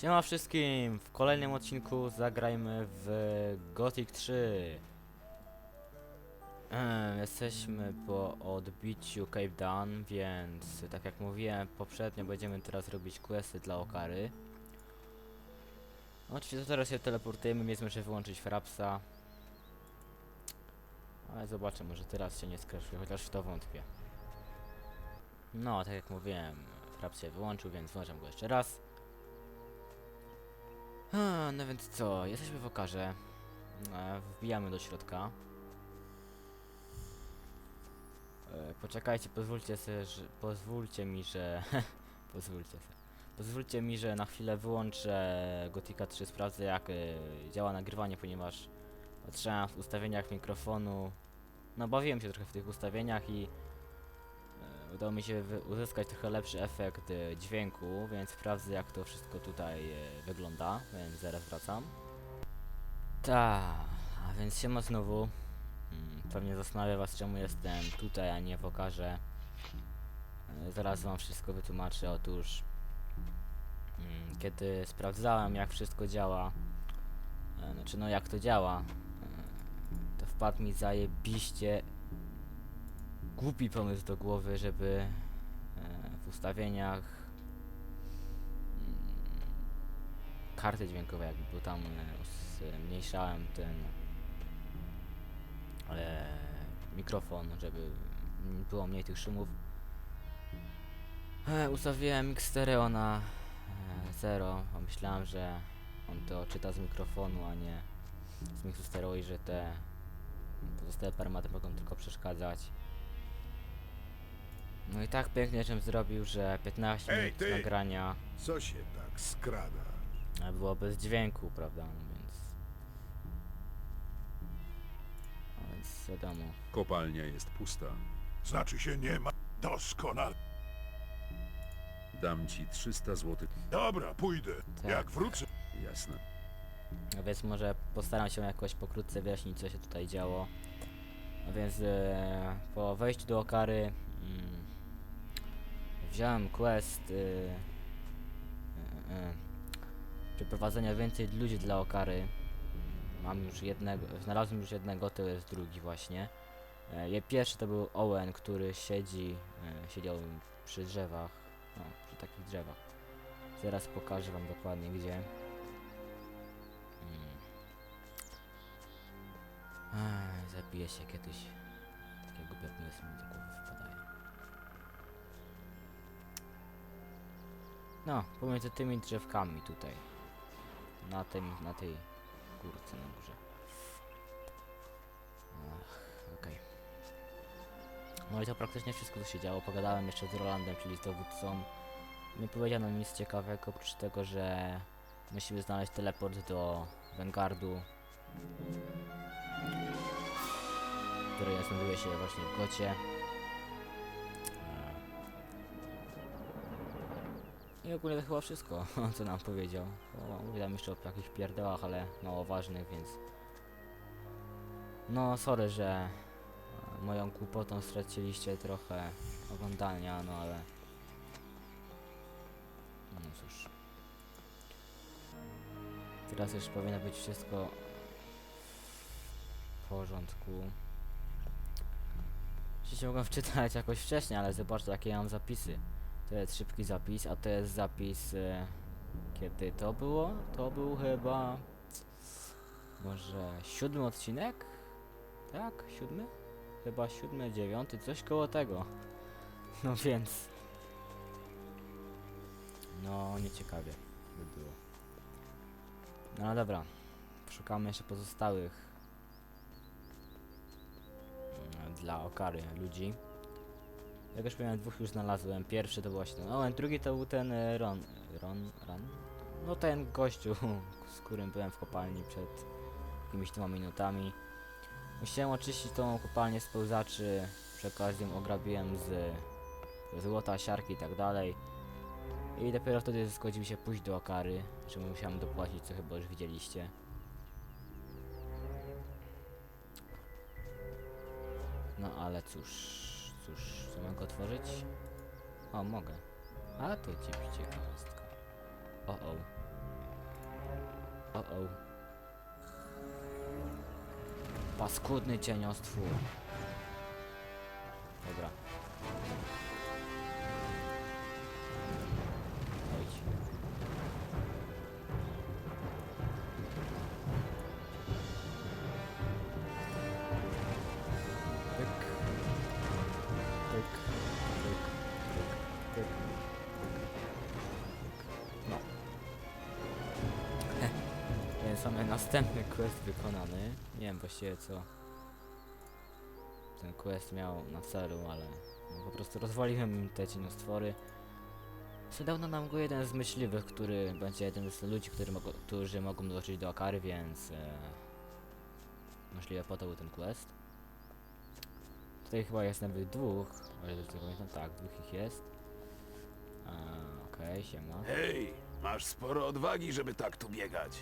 Siema wszystkim! W kolejnym odcinku zagrajmy w Gothic 3. Em, Jesteśmy po odbiciu Cape Down, więc tak jak mówiłem poprzednio będziemy teraz robić questy dla Okary. Oczywiście teraz się teleportujemy, mieliśmy jeszcze wyłączyć Frapsa. Ale zobaczę, może teraz się nie skraszuje, chociaż w to wątpię. No, tak jak mówiłem, Fraps się wyłączył, więc włączam go jeszcze raz. A, no więc co, jesteśmy w okarze. E, wbijamy do środka. E, poczekajcie, pozwólcie sobie, że, pozwólcie mi, że... pozwólcie sobie. Pozwólcie mi, że na chwilę wyłączę Gotika 3, sprawdzę jak e, działa nagrywanie, ponieważ patrzyłem w ustawieniach mikrofonu. No bawiłem się trochę w tych ustawieniach i udało mi się uzyskać trochę lepszy efekt e, dźwięku, więc sprawdzę jak to wszystko tutaj e, wygląda, więc zaraz wracam. Ta, a więc siema znowu. Mm, Pewnie zastanawia was czemu jestem tutaj, a nie w okarze. E, Zaraz wam wszystko wytłumaczę. Otóż mm, kiedy sprawdzałem jak wszystko działa, znaczy no jak to działa, to wpadł mi zajebiście głupi pomysł do głowy, żeby e, w ustawieniach mm, karty dźwiękowej jakby, tam e, zmniejszałem ten e, mikrofon, żeby było mniej tych szumów. Ustawiłem mix stereo na e, 0, bo myślałem, że on to czyta z mikrofonu, a nie z mixu stereo i że te pozostałe parametry mogą tylko przeszkadzać. No i tak pięknie żem zrobił, że 15 Ej, minut ty! nagrania Co się tak skrada? e, było bez dźwięku, prawda? No więc... No więc wiadomo. Kopalnia jest pusta. Znaczy się nie ma. Doskonale. Dam ci 300 zł. Dobra, pójdę. Tak. Jak wrócę. Jasne. No więc może postaram się jakoś pokrótce wyjaśnić, co się tutaj działo. No więc e, po wejściu do Okary mm, wziąłem quest e, e, e, przeprowadzenia więcej ludzi dla Okary. Mam już jednego, znalazłem już jednego, to jest drugi właśnie. Je- pierwszy to był Owen, który siedzi, e, siedział przy drzewach, no, przy takich drzewach. Zaraz pokażę wam dokładnie gdzie. Mm. Ech, zabiję się kiedyś. Takie głupie pomysły mi do głowy wpadają. No, pomiędzy tymi drzewkami tutaj. Na tym, na tej górce na górze. Ach, okej. No i to praktycznie wszystko co się działo. Pogadałem jeszcze z Rolandem, czyli z dowódcą. Nie powiedziano nic ciekawego, oprócz tego, że musimy znaleźć teleport do Vanguardu, który znajduje się właśnie w Gocie. I ogólnie to chyba wszystko, co nam powiedział. Bo Mówi tam jeszcze o jakichś pierdołach, ale mało ważnych, więc... No, sorry, że e, moją głupotą straciliście trochę oglądania, no ale... No cóż. Teraz już powinno być wszystko w porządku. Oczywiście mogłem wczytać jakoś wcześniej, ale zobaczcie jakie ja mam zapisy. To jest szybki zapis, a to jest zapis... E, kiedy to było? To był chyba... Może siódmy odcinek? Tak? Siódmy? Chyba siódmy, dziewiąty, coś koło tego. No więc... No, nieciekawie by było. No dobra. Szukamy jeszcze pozostałych mm, dla okary ludzi. Jak już powiedziałem, dwóch już znalazłem. Pierwszy to był właśnie ten Owen, drugi to był ten e, Ron. Ron? Ron? No ten gościu, z którym byłem w kopalni przed jakimiś dwoma minutami. Musiałem oczyścić tą kopalnię z pełzaczy. Przy okazji ją ograbiłem z złota, siarki i tak dalej. I dopiero wtedy zgodził się pójść do okary, czemu musiałem dopłacić, co chyba już widzieliście. No ale cóż, Cóż, czy mogę otworzyć? O, mogę. A tu ciepcie ciekawostka. O o. O o. Paskudny cieniostwór. Mamy następny quest wykonany. Nie wiem właściwie co ten quest miał na celu, ale no, po prostu rozwaliłem te cieniostwory. Przydał nam go jeden z myśliwych, który będzie jednym z ludzi, który mogą, którzy mogą dołączyć do Akary, więc e, możliwe po to był ten quest. Tutaj chyba jest nawet dwóch, o ile dobrze pamiętam, tak, dwóch ich jest. E, Okej, siema. Hej, masz sporo odwagi, żeby tak tu biegać.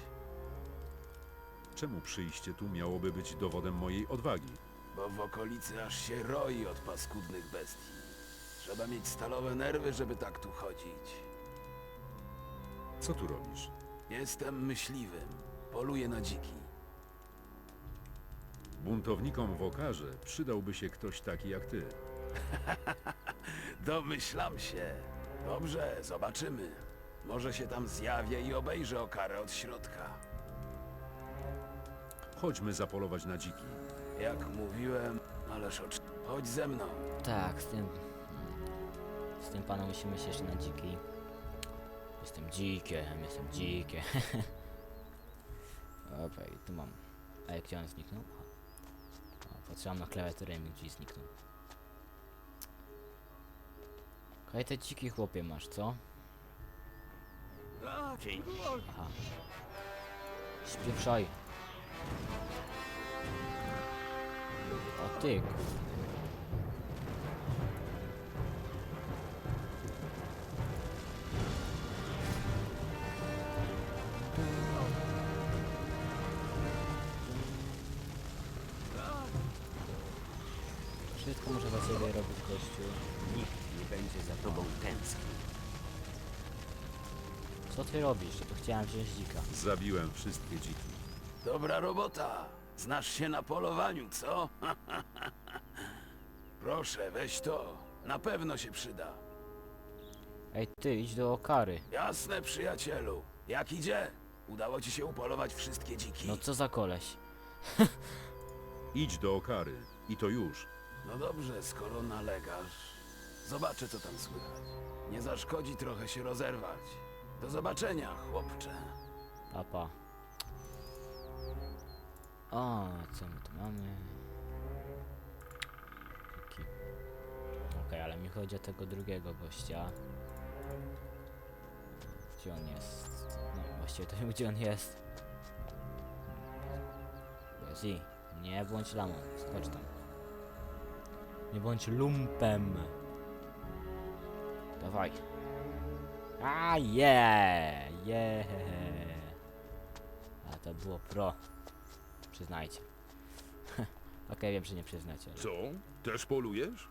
Czemu przyjście tu miałoby być dowodem mojej odwagi? Bo w okolicy aż się roi od paskudnych bestii. Trzeba mieć stalowe nerwy, żeby tak tu chodzić. Co tu robisz? Jestem myśliwym. Poluję na dziki. Buntownikom w okarze przydałby się ktoś taki jak ty. Domyślam się. Dobrze, zobaczymy. Może się tam zjawię i obejrzę okarę od środka. Chodźmy zapolować na dziki. Jak mówiłem, ależ ocz... Chodź ze mną. Tak, z tym. Z tym panem musimy się jeszcze na dziki. Jestem dzikiem, jestem dzikiem. Okej, tu mam. A jak gdzie on zniknął? Aha. O, patrzyłam na klawiaturę i mi gdzieś zniknął. Okej, te dziki chłopie masz, co? Aha. Śpiewszaj. O ty kurde. Wszystko muszę za ciebie robić, gościu. Nikt nie będzie za tobą tęsknił. Co ty robisz? Ja tu chciałem wziąć dzika. Zabiłem wszystkie dziki. Dobra robota. Znasz się na polowaniu, co? Proszę, weź to. Na pewno się przyda. Ej ty, idź do Okary. Jasne, przyjacielu. Jak idzie? Udało ci się upolować wszystkie dziki? No co za koleś? Idź do okary. I to już. No dobrze, skoro nalegasz. Zobaczę, co tam słychać. Nie zaszkodzi trochę się rozerwać. Do zobaczenia, chłopcze. Papa. O, co my tu mamy? Okej, ale mi chodzi o tego drugiego gościa. Gdzie on jest? No, właściwie to wiem, gdzie on jest. Bezi, nie bądź lamą, skocz tam. Nie bądź lumpem. Dawaj. A je, je. A to było pro. Przyznajcie. Okej, wiem, że nie przyznacie. ale- Co? Też polujesz?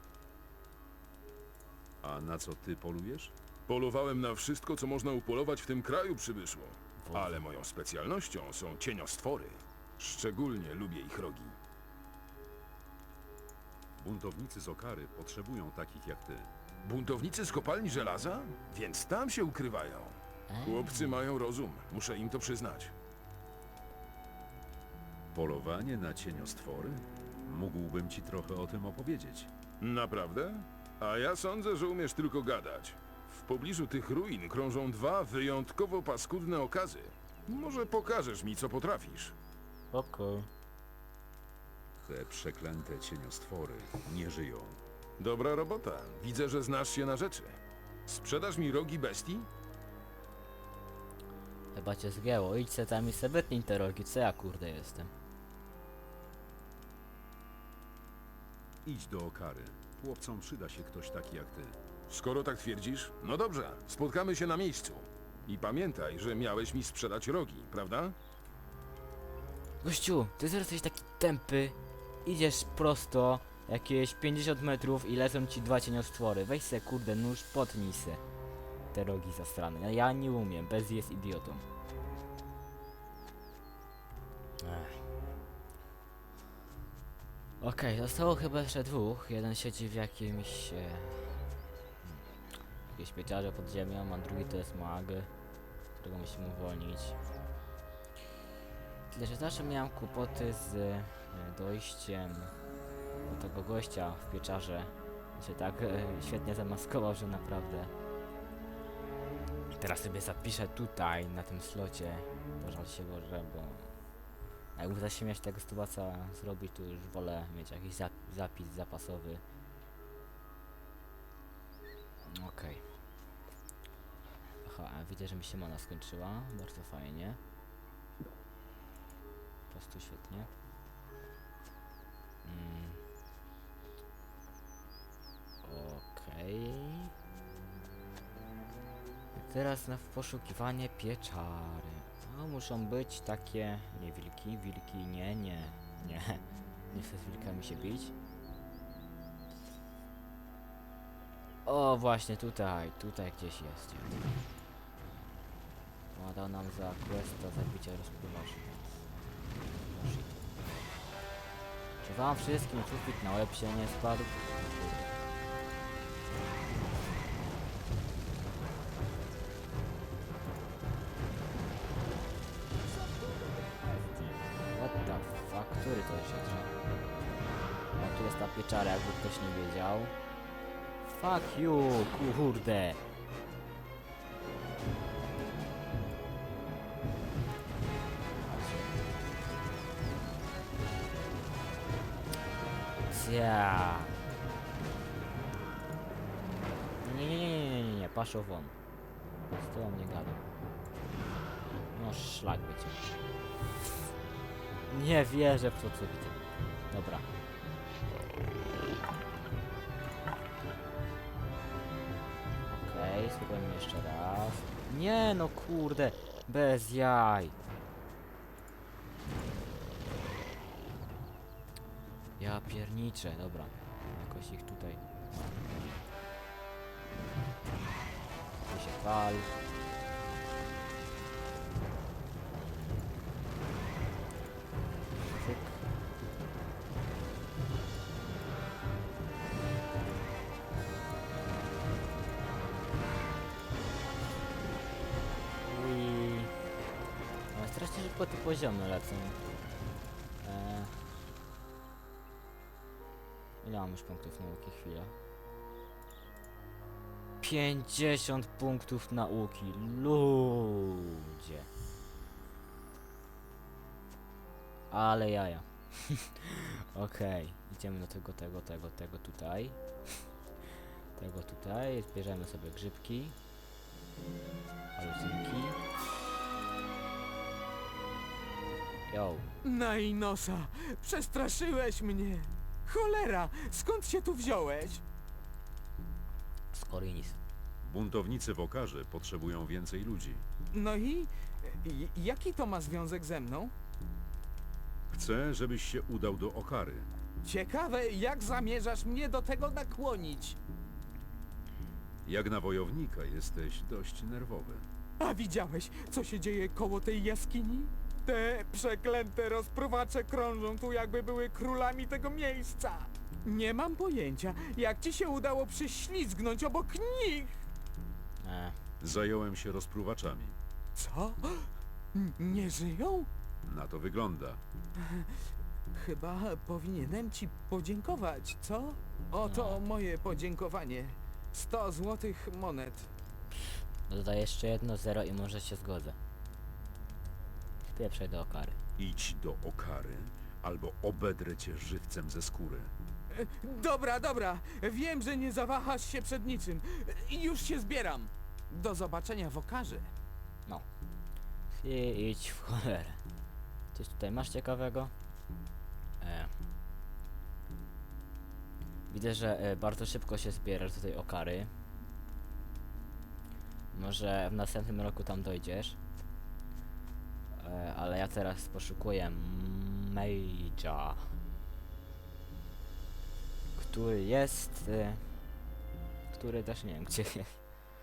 A na co ty polujesz? Polowałem na wszystko, co można upolować w tym kraju, przybyszło. Wo- Ale moją specjalnością są cieniostwory. Szczególnie lubię ich rogi. Buntownicy z okary potrzebują takich jak ty. Buntownicy z kopalni żelaza? Więc tam się ukrywają. Chłopcy mają rozum, muszę im to przyznać. Polowanie na cieniostwory? Mógłbym ci trochę o tym opowiedzieć. Naprawdę? A ja sądzę, że umiesz tylko gadać. W pobliżu tych ruin krążą dwa wyjątkowo paskudne okazy. Może pokażesz mi, co potrafisz. Okej. Te przeklęte cieniostwory nie żyją. Dobra robota. Widzę, że znasz się na rzeczy. Sprzedasz mi rogi bestii? Chyba cię zgięło. Idź se tam i se wytnij te rogi, co ja kurde jestem. Idź do okary. Chłopcom przyda się ktoś taki jak ty. Skoro tak twierdzisz, no dobrze, spotkamy się na miejscu. I pamiętaj, że miałeś mi sprzedać rogi, prawda? Gościu, ty zaraz jesteś taki tępy. Idziesz prosto, jakieś 50 metrów i lecą ci dwa cieniostwory. Weź se kurde nóż, potnij se. Te rogi zastrane. Ja nie umiem, bez jest idiotą. Okej, zostało chyba jeszcze dwóch. Jeden siedzi w jakimś... E, jakiejś pieczarze pod ziemią, a drugi to jest mag, którego musimy uwolnić. Tyle, że zawsze miałem kłopoty z e, dojściem do tego gościa w pieczarze. On się tak e, świetnie zamaskował, że naprawdę... Teraz sobie zapiszę tutaj, na tym slocie. Pożal się Boże, bo... Jakbym zaśmiać tego sytuacja zrobić, to już wolę mieć jakiś zap zapis zapasowy. Okej. Aha, widzę, że mi się mana skończyła. Bardzo fajnie. Po prostu świetnie. Mm. Okej. Teraz na poszukiwanie pieczary. No, muszą być takie... Nie wilki, wilki, nie, nie, nie. Nie chcę z wilkami się bić. O, właśnie tutaj, tutaj gdzieś jest. Ładał nam za questa zabicia rozpływaczy. Shit. Czy wam wszystkim sufit na łeb się nie spadł? Ta pieczara, jakby ktoś nie wiedział. Fuck you, kurde. Cia. Nie, nie, nie, nie, nie, nie, paszą won. Z tobą nie gadam. No szlak będzie. Nie wierzę w to, co widzę. Dobra. Spróbujmy jeszcze raz. Nie no kurde, bez jaj. Ja pierniczę, dobra. Jakoś ich tutaj. Tu się pal. Te poziomy lecą. E... Ile mam już punktów nauki? Chwila. 50 punktów nauki. Ludzie. Ale jaja. Okej, idziemy do tego, tego, tego, tego tutaj. Tego tutaj. Zbierzemy sobie grzybki. Halucynki. Yo. Najnosa, przestraszyłeś mnie. Cholera, skąd się tu wziąłeś? Skorinis. Buntownicy w Okarze potrzebują więcej ludzi. No i, i jaki to ma związek ze mną? Chcę, żebyś się udał do Okary. Ciekawe, jak zamierzasz mnie do tego nakłonić. Jak na wojownika jesteś dość nerwowy. A widziałeś, co się dzieje koło tej jaskini? Te przeklęte rozpruwacze krążą tu, jakby były królami tego miejsca. Nie mam pojęcia, jak ci się udało prześlizgnąć obok nich. E, Zająłem się rozpruwaczami. Co? N- Nie żyją? Na to wygląda. Chyba powinienem ci podziękować, co? Oto moje podziękowanie. 100 złotych monet. dodaję jeszcze jedno zero i może się zgodzę. Spieprzaj do okary. Idź do Okary, albo obedrę cię żywcem ze skóry. Dobra, dobra. Wiem, że nie zawahasz się przed niczym. Już się zbieram. Do zobaczenia w okarze. No. I idź w cholerę. Coś tutaj masz ciekawego? E. Widzę, że e, bardzo szybko się zbierasz do tej okary. Może w następnym roku tam dojdziesz. E, ale ja teraz poszukuję Mage'a. Który jest... E, który też nie wiem gdzie jest.